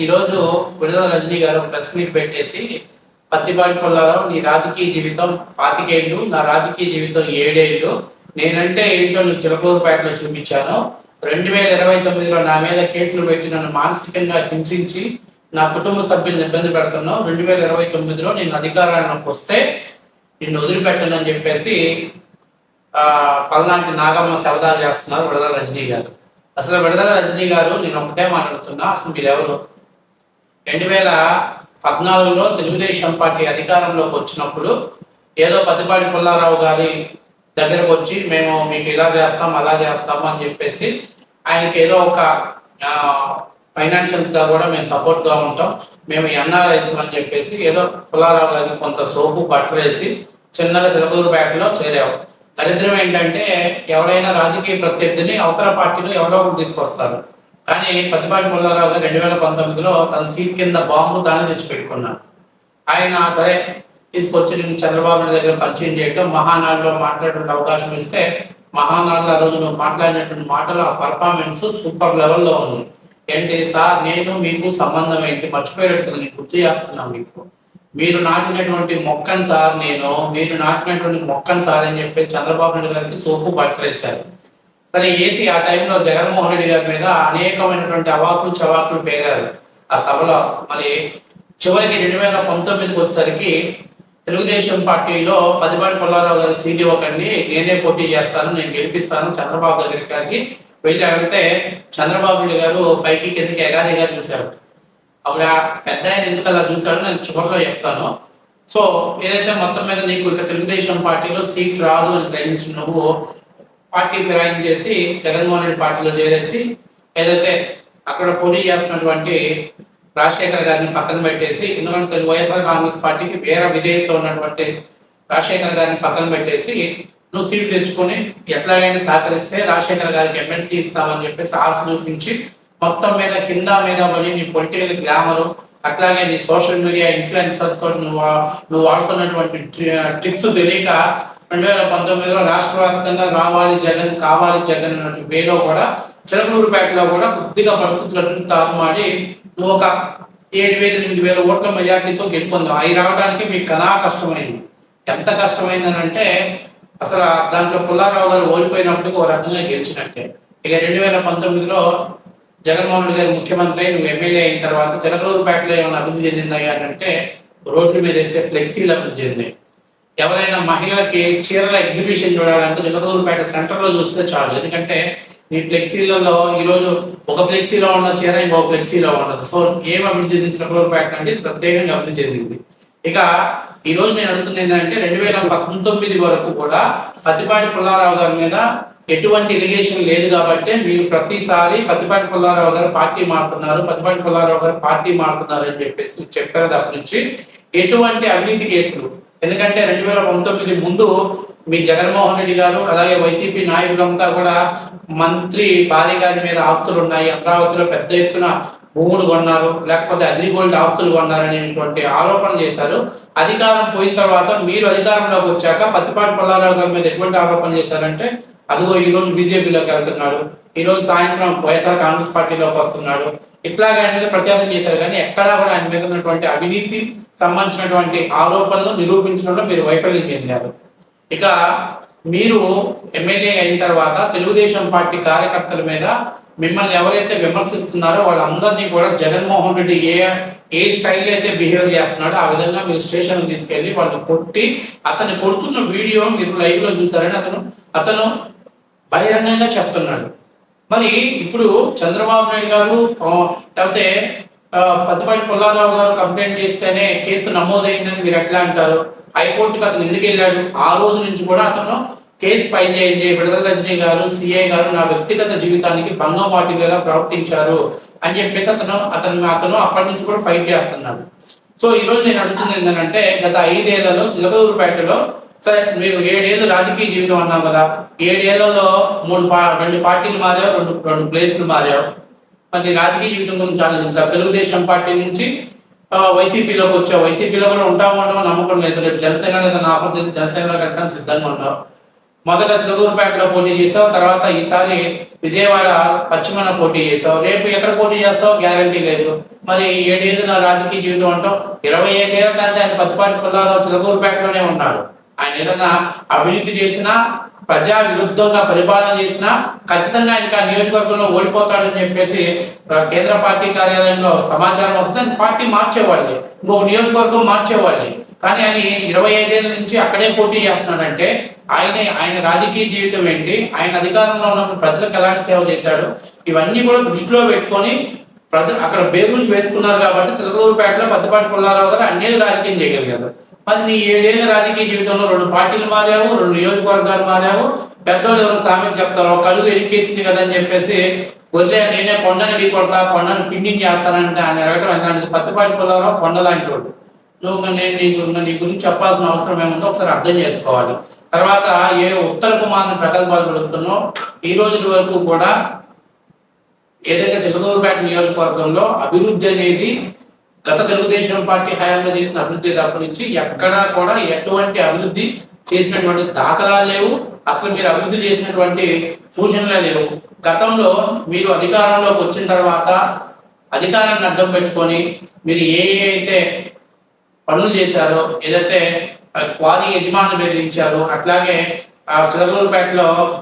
ఈరోజు విడుదల రజనీ గారు ఒక ప్రెస్ మీట్ పెట్టేసి పత్తిపాటి పొల్లారావు నీ రాజకీయ జీవితం పాతికేళ్ళు నా రాజకీయ జీవితం ఏడేళ్ళు నేనంటే ఏంటో నువ్వు చిలకలూరుపేటలో చూపించాను. రెండు వేల ఇరవై తొమ్మిదిలో నా మీద కేసులు పెట్టి నన్ను మానసికంగా హింసించి నా కుటుంబ సభ్యులను ఇబ్బంది పెడుతున్నావు. రెండు వేల ఇరవై తొమ్మిదిలో నేను అధికారానికి వస్తే నిన్ను వదిలిపెట్టను అని చెప్పేసి పల్నాటి నాగమ్మ సరదా చేస్తున్నారు విడదల రజనీ గారు. అసలు విడదల రజనీ గారు నేను ఒకటే మాట్లాడుతున్నా అసలు మీరు ఎవరు రెండు వేల పద్నాలుగులో తెలుగుదేశం పార్టీ అధికారంలోకి వచ్చినప్పుడు ఏదో పతిపాటి పుల్లారావు గారి దగ్గరకు వచ్చి మేము మీకు ఇలా చేస్తాం అలా చేస్తాము అని చెప్పేసి ఆయనకి ఏదో ఒక ఫైనాన్షియల్స్గా కూడా మేము సపోర్ట్గా ఉంటాం. మేము ఎన్ఆర్ఐస్ అని చెప్పేసి ఏదో పుల్లారావు గారికి కొంత సోపు పట్టరేసి చిన్నగా చిలకలూరుపేటలో చేరావు దరిద్రం ఏంటంటే ఎవరైనా రాజకీయ ప్రత్యర్థిని అవతల పార్టీలో ఎవరో ఒకరు తీసుకొస్తారు. కానీ పత్తిపాటి పుల్లారావు గారు రెండు వేల పంతొమ్మిదిలో తన సీట్ కింద బాంబు తానే తెచ్చిపెట్టుకున్నాడు ఆయన సరే తీసుకొచ్చి నేను చంద్రబాబు నాయుడు దగ్గర పరిచయం చేయటం మహానాడులో మాట్లాడే అవకాశం ఇస్తే మహానాడులో ఆ రోజు నువ్వు మాట్లాడినటువంటి మాటలు ఆ పర్ఫార్మెన్స్ సూపర్ లెవెల్లో ఉంది. ఏంటి సార్ నేను మీకు సంబంధం ఏంటి? మర్చిపోయేటట్టు నేను గుర్తు చేస్తున్నాను మీకు. మీరు నాటినటువంటి మొక్కను సార్ నేను మీరు నాటినటువంటి మొక్కను సార్ అని చెప్పి చంద్రబాబు నాయుడు గారికి సోపు పట్టలేశారు సరే ఏసీ ఆ టైంలో జగన్మోహన్ రెడ్డి గారి మీద అనేకమైనటువంటి అవాకులు చవాకులు పేరారు. ఆ సభలో మరి చివరికి రెండు వేల పంతొమ్మిదికి వచ్చేసరికి తెలుగుదేశం పార్టీలో పదిపాటి పుల్లారావు గారి సీట్ ఇవ్వకండి నేనే పోటీ చేస్తాను నేను గెలిపిస్తాను చంద్రబాబు దగ్గరికి గారికి వెళ్ళి అడిగితే చంద్రబాబు నాయుడు గారు పైకి కిందకి ఎగాదిగా చూశారు. అప్పుడు ఆ పెద్ద ఆయన ఎందుకు అలా చూశాడో నేను చివరిలో చెప్తాను. సో ఏదైతే మొత్తం మీద నీకు ఇక తెలుగుదేశం పార్టీలో సీట్ రాదు అని గ్రహించిన నువ్వు పార్టీ ఫిరాయించేసి జగన్మోహన్ రెడ్డి పార్టీలో చేరేసి ఏదైతే అక్కడ పోటీ చేస్తున్నటువంటి రాజశేఖర్ గారిని పక్కన పెట్టేసి ఎందుకంటే తెలుగు వైఎస్ఆర్ కాంగ్రెస్ పార్టీకి వేరే విధేయత ఉన్నటువంటి రాజశేఖర్ గారిని పక్కన పెట్టేసి నువ్వు సీటు తెచ్చుకొని ఎట్లాగైనా సహకరిస్తే రాజశేఖర్ గారికి ఎమ్మెల్సీ ఇస్తామని చెప్పేసి ఆశ చూపించి మొత్తం మీద కింద మీద పడి నీ పొలిటికల్ గ్లామర్ అట్లాగే నీ సోషల్ మీడియా ఇన్ఫ్లుయెన్సర్ నువ్వు నువ్వు వాడుతున్నటువంటి ట్రిక్స్ తెలియక రెండు వేల పంతొమ్మిదిలో రాష్ట్ర వ్యాప్తంగా రావాలి జగన్ కావాలి జగన్ అన్నటువంటి వేలో కూడా చిలకలూరుపేటలో కూడా కొద్దిగా పరిస్థితులు తారుమాడి నువ్వు ఒక ఏడు వేల ఎనిమిది వేల ఓట్ల మెజార్టీతో గెలుపొందావు అవి రావడానికి మీకు కనా కష్టమైంది. ఎంత కష్టమైందనంటే అసలు దాంట్లో పుల్లారావు గారు ఓడిపోయినప్పుడు ఒక రకంగా గెలిచినట్టే. ఇక రెండు వేల పంతొమ్మిదిలో జగన్మోహన్ రెడ్డి గారు ముఖ్యమంత్రి నువ్వు ఎమ్మెల్యే అయిన తర్వాత చిలకలూరుపేటలో ఏమైనా అభివృద్ధి చెందిందా అంటే రోడ్ల మీద వేసే ఫ్లెక్సీలు అభివృద్ధి చెందాయి ఎవరైనా మహిళలకి చీరల ఎగ్జిబిషన్ చూడాలంటే చిలకలూరుపేట సెంటర్లో చూస్తే చాలు. ఎందుకంటే ఈ ఫ్లెక్సీలలో ఈరోజు ఒక ఫ్లెక్సీలో ఉన్న చీర ఇంకో ఫ్లెక్సీలో ఉండదు. సో ఏం అభివృద్ధి చెందింది చిలకలూరుపేట అంటే ప్రత్యేకంగా అభివృద్ధి చెందింది. ఇక ఈ రోజు నేను అడుగుతుంది ఏంటంటే రెండు వేల పంతొమ్మిది వరకు కూడా పత్తిపాటి పుల్లారావు గారి మీద ఎటువంటి ఇరిగేషన్ లేదు కాబట్టి మీరు ప్రతిసారి పత్తిపాటి పుల్లారావు గారు పార్టీ మారుతున్నారు పత్తిపాటి పుల్లారావు గారు పార్టీ మారుతున్నారు అని చెప్పేసి చెప్పారు తప్ప నుంచి ఎటువంటి అవినీతి కేసులు ఎందుకంటే రెండు వేల పంతొమ్మిది ముందు మీ జగన్మోహన్ రెడ్డి గారు అలాగే వైసీపీ నాయకులంతా కూడా మంత్రి భార్య గారి మీద ఆస్తులు ఉన్నాయి. అమరావతిలో పెద్ద ఎత్తున భూములు కొన్నారు లేకపోతే అగ్రిగోల్డ్ ఆస్తులు కొన్నారు అనేటువంటి చేశారు. అధికారం పోయిన తర్వాత మీరు అధికారంలోకి వచ్చాక పత్తిపాటి పుల్లారావు గారి మీద ఎటువంటి ఆరోపణ చేశారంటే అదిగో ఈరోజు బీజేపీలోకి వెళ్తున్నాడు ఈరోజు సాయంత్రం వైఎస్ఆర్ కాంగ్రెస్ పార్టీలోకి వస్తున్నాడు. ఇట్లాగే ఆయన మీద ప్రచారం చేశారు. కానీ ఎక్కడా కూడా ఆయన మీద ఉన్నటువంటి అవినీతి సంబంధించినటువంటి ఆరోపణలు నిరూపించడంలో మీరు వైఫల్యం చెందారు ఇక మీరు ఎమ్మెల్యే అయిన తర్వాత తెలుగుదేశం పార్టీ కార్యకర్తల మీద మిమ్మల్ని ఎవరైతే విమర్శిస్తున్నారో వాళ్ళందరినీ కూడా జగన్మోహన్ రెడ్డి ఏ ఏ స్టైల్ అయితే బిహేవ్ చేస్తున్నాడో ఆ విధంగా మీరు స్టేషన్ తీసుకెళ్ళి వాళ్ళు కొట్టి అతన్ని కొడుతున్న వీడియో మీరు లైవ్లో చూసారని అతను అతను బహిరంగంగా చెప్తున్నాడు. మరి ఇప్పుడు చంద్రబాబు నాయుడు గారు లేకపోతే ఆ, పుల్లారావు గారు కంప్లైంట్ చేస్తేనే కేసు నమోదైందని మీరు ఎట్లా అంటారు? హైకోర్టుకి అతను ఎందుకు వెళ్ళాడు? ఆ రోజు నుంచి కూడా అతను కేసు ఫైల్ చేయండి. విడుదల రజనీ గారు సిఐ గారు నా వ్యక్తిగత జీవితానికి భంగం వాటిల్లేలా ప్రవర్తించారు అని చెప్పేసి అతను అతను అతను అప్పటి నుంచి కూడా ఫైట్ చేస్తున్నాడు. సో ఈ రోజు నేను అడుగుతుంది ఏంటంటే గత ఐదేళ్ళలో చిలకలూరుపేటలో సరే మీరు ఏడేళ్ళు రాజకీయ జీవితం అన్నాం కదా ఏడేళ్ళలో మూడు పా రెండు పార్టీలు మారావు రెండు రెండు ప్లేస్లు మారావు మరి రాజకీయ జీవితం గురించి ఆలోచించారు తెలుగుదేశం పార్టీ నుంచి వైసీపీలోకి వచ్చావు. వైసీపీలో కూడా ఉంటాము ఉండమో నమ్మకం లేదు. రేపు జనసేన ఏదైనా ఆఫర్ చేసి జనసేనలో కట్టడానికి సిద్ధంగా ఉంటావు మొదట చిలకూరుపేటలో పోటీ చేసావు. తర్వాత ఈసారి విజయవాడ పశ్చిమన పోటీ చేసావు. రేపు ఎక్కడ పోటీ చేస్తావు? గ్యారంటీ లేదు. మరి ఏడేది నా రాజకీయ జీవితం అంటావు. ఇరవై ఐదేళ్ళ నుంచి ఆయన పత్తిపాటి పిల్లలు చిలకూరుపేటలోనే ఉన్నాడు ఆయన ఏదైనా అభివృద్ధి చేసినా ప్రజా విరుద్ధంగా పరిపాలన చేసినా ఖచ్చితంగా ఇంకా నియోజకవర్గంలో ఓడిపోతాడని చెప్పేసి కేంద్ర పార్టీ కార్యాలయంలో సమాచారం వస్తే పార్టీ మార్చేవాళ్ళే. ఇంకొక నియోజకవర్గం మార్చేవాళ్ళే. కానీ ఆయన ఇరవై ఐదేళ్ళ నుంచి అక్కడే పోటీ చేస్తున్నాడంటే ఆయన ఆయన రాజకీయ జీవితం ఏంటి? ఆయన అధికారంలో ఉన్నప్పుడు ప్రజలకు ఎలాంటి సేవ చేశాడు? ఇవన్నీ కూడా దృష్టిలో పెట్టుకొని ప్రజలు అక్కడ బేగులు వేసుకున్నారు కాబట్టి చిలకలూరుపేటలో పెద్దపాటి పుల్లారావు గారు అన్ని రాజకీయం చేయగలిగారు. మరి నీ ఏడేళ్ళ రాజకీయ జీవితంలో రెండు పార్టీలు మారావు రెండు నియోజకవర్గాలు మారావు. పెద్దోళ్ళు ఎవరు సామెత చెప్తారో కలుగు కడుగు ఎడికేసింది కదా అని చెప్పేసి వదిలే నేనే కొండని ఢీ కొడతా కొండను పిండింగ్ చేస్తానంటే ఆయన ఎరగడం అలాంటిది పత్తిపాటి పుల్లారావు కొండ లాంటి వాడు. నువ్వు నేను నీకు నీ గురించి చెప్పాల్సిన అవసరం ఏముందో ఒకసారి అర్థం చేసుకోవాలి. తర్వాత ఏ ఉత్తర కుమార్ని ప్రకల్పాలు పెడుతున్నావు? ఈ రోజుల వరకు కూడా ఏదైతే చిలకూరుపేట నియోజకవర్గంలో అభివృద్ధి అనేది గత తెలుగుదేశం పార్టీ హయాంలో చేసిన అభివృద్ధి తప్ప నుంచి ఎక్కడా కూడా ఎటువంటి అభివృద్ధి చేసినటువంటి దాఖలాలు లేవు. అసలు మీరు అభివృద్ధి చేసినటువంటి సూచనలు లేవు. గతంలో మీరు అధికారంలోకి వచ్చిన తర్వాత అధికారాన్ని అడ్డం పెట్టుకొని మీరు ఏ అయితే పనులు చేశారో ఏదైతే క్వారీ యజమానులు బెదిరించారో అట్లాగే ఆ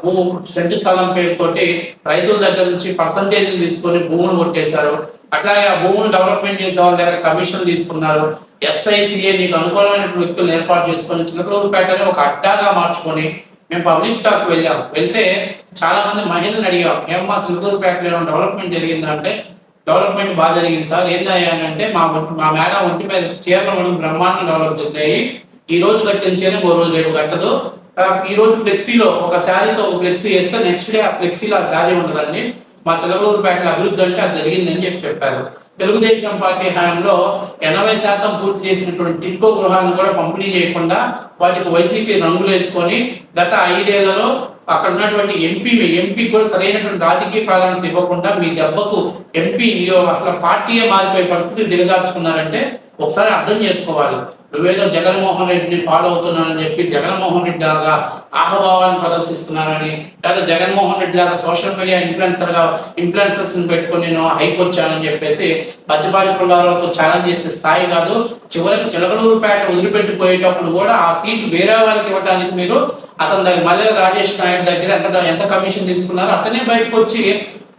భూ సెంటు స్థలం పేరుతోటి రైతుల దగ్గర నుంచి పర్సంటేజ్లు తీసుకొని భూములు కొట్టేశారు. అట్లాగే ఆ భూములు డెవలప్మెంట్ చేసే వాళ్ళ దగ్గర కమిషన్ తీసుకున్నారు. ఎస్ఐసిఏ నీకు అనుకూలమైన వ్యక్తులను ఏర్పాటు చేసుకొని చిలకలూరుపేటని ఒక అడ్డాగా మార్చుకొని మేము పబ్లిక్ టాక్ వెళ్ళాము వెళ్తే చాలా మంది మహిళలను అడిగాం ఏమమ్మా చిలకలూరుపేటలో ఏమైనా డెవలప్మెంట్ జరిగిందంటే? డెవలప్మెంట్ బాగా జరిగింది సార్. ఏందంటే మా మా మేడ ఒంటి మీద చీరలు మనం బ్రహ్మాండం డెవలప్ అవుతాయి ఈ రోజు కట్టిన చీర ఓ రోజు రేపు కట్టదు. ఈ రోజు ఫ్లెక్సీలో ఒక శారీతో ఒక ఫ్లెక్సీ వేస్తే నెక్స్ట్ డే ఆ ఫ్లెక్సీలో ఆ శారీ ఉండదండి. మా చిలకలూరుపేటలో అభివృద్ధి అంటే అది జరిగిందని చెప్పి చెప్పారు. తెలుగుదేశం పార్టీ హయాంలో ఎనభై శాతం పూర్తి చేసినటువంటి టిక్కో గృహాలను కూడా పంపిణీ చేయకుండా వాటికి వైసీపీ రంగులు వేసుకొని గత ఐదేళ్ళలో అక్కడ ఉన్నటువంటి ఎంపీ ఎంపీ కూడా సరైనటువంటి రాజకీయ ప్రాధాన్యత ఇవ్వకుండా మీ దెబ్బకు ఎంపీ అసలు పార్టీయే మారిపోయే పరిస్థితి దిగజార్చుకున్నారంటే ఒకసారి అర్థం చేసుకోవాలి. నువ్వేదో జగన్మోహన్ రెడ్డిని ఫాలో అవుతున్నానని చెప్పి జగన్మోహన్ రెడ్డి లాగా ఆహభావాన్ని ప్రదర్శిస్తున్నానని లేదా జగన్మోహన్ రెడ్డి లాగా సోషల్ మీడియా ఇన్ఫ్లుయెన్సర్గా ఇన్ఫ్లుయెన్సర్స్ని పెట్టుకుని పెట్టుకొని నేను హైక్ వచ్చానని చెప్పేసి పచ్చిపాటి పుల్లారావుతో ఛాలెంజ్ చేసే స్థాయి కాదు. చివరికి చిలకలూరుపేట వదిలిపెట్టిపోయేటప్పుడు కూడా ఆ సీటు వేరే వాళ్ళకి ఇవ్వడానికి మీరు అతని దగ్గర మళ్ళీ రాజేష్ నాయుడు దగ్గర ఎంత ఎంత కమిషన్ తీసుకున్నారో అతనే బయటకు వచ్చి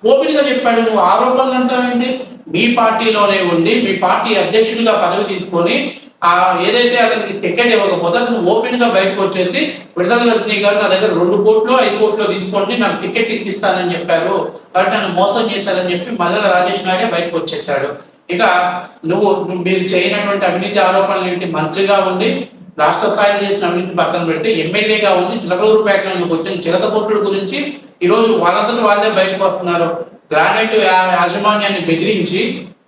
ఓపెన్గా చెప్పాడు నువ్వు ఆరోపణలు అంటావేంటి? మీ పార్టీలోనే ఉండి మీ పార్టీ అధ్యక్షుడిగా పదవి తీసుకొని ఆ ఏదైతే అతనికి టికెట్ ఇవ్వకపోతే అతను ఓపెన్గా బయటకు వచ్చేసి విడుదల రజనీ గారు నా దగ్గర రెండు కోట్లు ఐదు కోట్లు తీసుకోండి నాకు టికెట్ ఇప్పిస్తానని చెప్పారు. కాబట్టి నన్ను మోసం చేశారని చెప్పి మల్లెల రాజేష్ నాయుడే బయటకు వచ్చేసాడు ఇక నువ్వు మీరు చేయనటువంటి అవినీతి ఆరోపణలు ఏంటి? మంత్రిగా ఉండి రాష్ట్ర స్థాయిలో చేసిన అవినీతి పక్కన పెట్టి ఎమ్మెల్యేగా ఉండి చిలకలూరుపేటలో నువ్వు వచ్చిన చిలక కొట్టుడు గురించి ఈరోజు వాళ్ళందరూ వాళ్ళే బయటకు వస్తున్నారు. గ్రానైట్ యాజమాన్యాన్ని బెదిరించి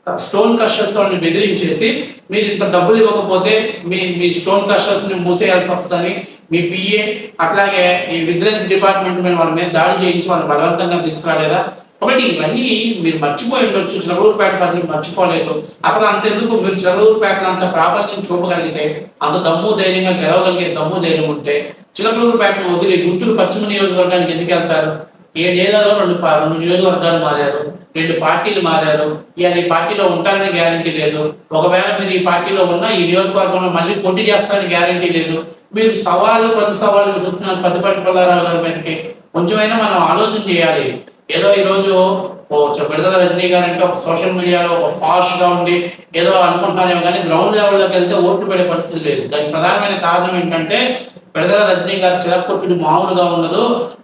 స్టోన్ కషర్స్ వాళ్ళని బెదిరించేసి మీరు ఇంత డబ్బులు ఇవ్వకపోతే మీ మీ స్టోన్ కషర్స్ని మూసేయాల్సి వస్తుందని మీ పిఏ అట్లాగే ఈ విజిలెన్స్ డిపార్ట్మెంట్ మీద వాళ్ళ మీద దాడి చేయించి వాళ్ళని బలవంతంగా తీసుకురాలేదా? ఒకటి ఇవన్నీ మీరు మర్చిపోయి ఉండొచ్చు చిలకలూరుపేట ప్రజలు మర్చిపోలేదు. అసలు అంతెందుకు? మీరు చిలకలూరుపేటలో అంత ప్రాబల్యం చూపగలిగితే అంత దమ్ము ధైర్యంగా గెలవగలిగే దమ్ము ధైర్యం ఉంటే చిలకలూరుపేటను వదిలి గుంటూరు పశ్చిమ నియోజకవర్గానికి ఎందుకు వెళ్తారు? ఏ ఏడేళ్ళలో రెండు రెండు నియోజకవర్గాలు మారారు. రెండు పార్టీలు మారారు. ఇవాళ ఈ పార్టీలో ఉంటారని గ్యారంటీ లేదు. ఒకవేళ మీరు ఈ పార్టీలో ఉన్నా ఈ నియోజకవర్గంలో మళ్ళీ పోటీ చేస్తారని గ్యారంటీ లేదు. మీరు సవాళ్ళు ప్రతి సవాళ్ళు చూస్తున్నారు పదిపటి పుల్లారావు గారి మీదకి. కొంచెమైనా మనం ఆలోచన చేయాలి. ఏదో ఈరోజు విడతల రజనీ గారు అంటే ఒక సోషల్ మీడియాలో ఒక ఫాస్ట్గా ఉండి ఏదో అనుకుంటానేమో కానీ గ్రౌండ్ లెవెల్లోకి వెళ్తే ఓట్లు పడే పరిస్థితి లేదు. దానికి ప్రధానమైన కారణం ఏంటంటే విడుదల రజనీ గారు చిలకొట్టుడు మామూలుగా ఉండదు.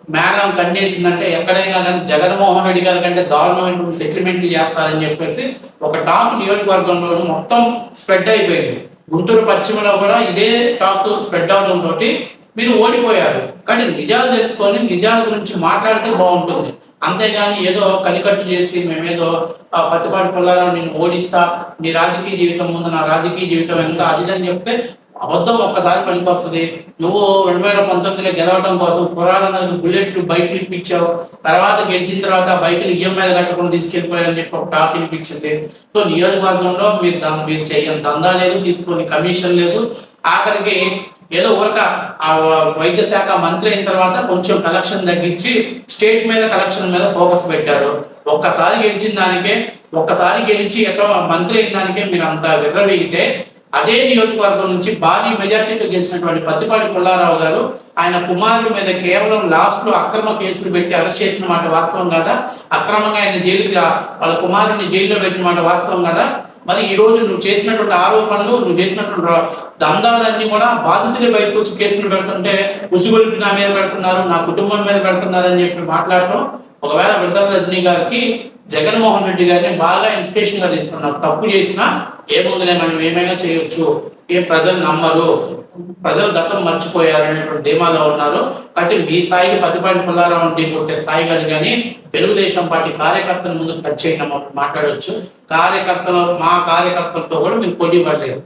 మేడం కన్నేసిందంటే ఎక్కడైనా కానీ జగన్మోహన్ రెడ్డి గారి కంటే దారుణమైన సెటిల్మెంట్లు చేస్తారని చెప్పేసి ఒక టాప్ నియోజకవర్గంలో మొత్తం స్ప్రెడ్ అయిపోయింది. గుంటూరు పశ్చిమలో కూడా ఇదే టాక్ స్ప్రెడ్ అవడం తోటి మీరు ఓడిపోయారు. కానీ నిజాలు తెలుసుకొని నిజాల గురించి మాట్లాడితే బాగుంటుంది. అంతేగాని ఏదో కలికట్టు చేసి మేమేదో ఆ, పత్తిపాటి నేను ఓడిస్తా నీ రాజకీయ జీవితం ముందు నా రాజకీయ జీవితం ఎంత అదిదని చెప్తే అబద్ధం ఒక్కసారి పనికొస్తుంది. నువ్వు రెండు వేల పంతొమ్మిదిలో గెలవడం కోసం పురాణాలకు బుల్లెట్లు బైక్లు ఇప్పించావు. తర్వాత గెలిచిన తర్వాత బైక్లు బైకులు ఈఎంఐలు కట్టకుండా తీసుకెళ్ళిపోయాలని చెప్పి ఒక టాక్ వినిపించింది. సో నియోజకవర్గంలో మీరు దాన్ని మీరు చేయని దందా లేదు తీసుకొని కమిషన్ లేదు. ఆఖరికి ఏదో ఊరక ఆ వైద్య శాఖ మంత్రి అయిన తర్వాత కొంచెం కలెక్షన్ తగ్గించి స్టేట్ మీద కలెక్షన్ మీద ఫోకస్ పెట్టారు. ఒక్కసారి గెలిచిన దానికే ఒక్కసారి గెలిచి ఎక్కడ మంత్రి అయిన దానికే మీరు అంత విర్రవీగితే అదే నియోజకవర్గం నుంచి భారీ మెజార్టీతో గెలిచినటువంటి పత్తిపాటి పుల్లారావు గారు ఆయన కుమారుడు మీద కేవలం లాస్ట్లో అక్రమ కేసులు పెట్టి అరెస్ట్ చేసిన మాట వాస్తవం కదా? అక్రమంగా ఆయన జైలుగా వాళ్ళ కుమారుడిని జైల్లో పెట్టిన మాట వాస్తవం కదా? మరి ఈ రోజు నువ్వు చేసినటువంటి ఆరోపణలు నువ్వు చేసినటువంటి దందాలన్నీ కూడా బాధితులు బయటకు వచ్చి కేసులు పెడుతుంటే ఉసుగులు నా మీద పెడుతున్నారు నా కుటుంబం మీద పెడుతున్నారు అని చెప్పి మాట్లాడటం. ఒకవేళ విడుదల రజనీ గారికి జగన్మోహన్ రెడ్డి గారిని బాగా ఇన్స్పిరేషన్గా తీసుకున్నాం తప్పు చేసినా ఏముందిలే మనం ఏమైనా చేయొచ్చు. ఏ ప్రజలు నమ్మరు. ప్రజలు గతం మర్చిపోయారు అనేటువంటి ధీమాలో ఉన్నారు. కాబట్టి మీ స్థాయికి పతిపాటి పుల్లారావు ఢీ స్థాయి కాదు కానీ తెలుగుదేశం పార్టీ కార్యకర్తల ముందు ఖచ్చితంగా చేయడం మాట్లాడవచ్చు కార్యకర్తలు మా కార్యకర్తలతో కూడా మీరు పోటీ పడలేదు.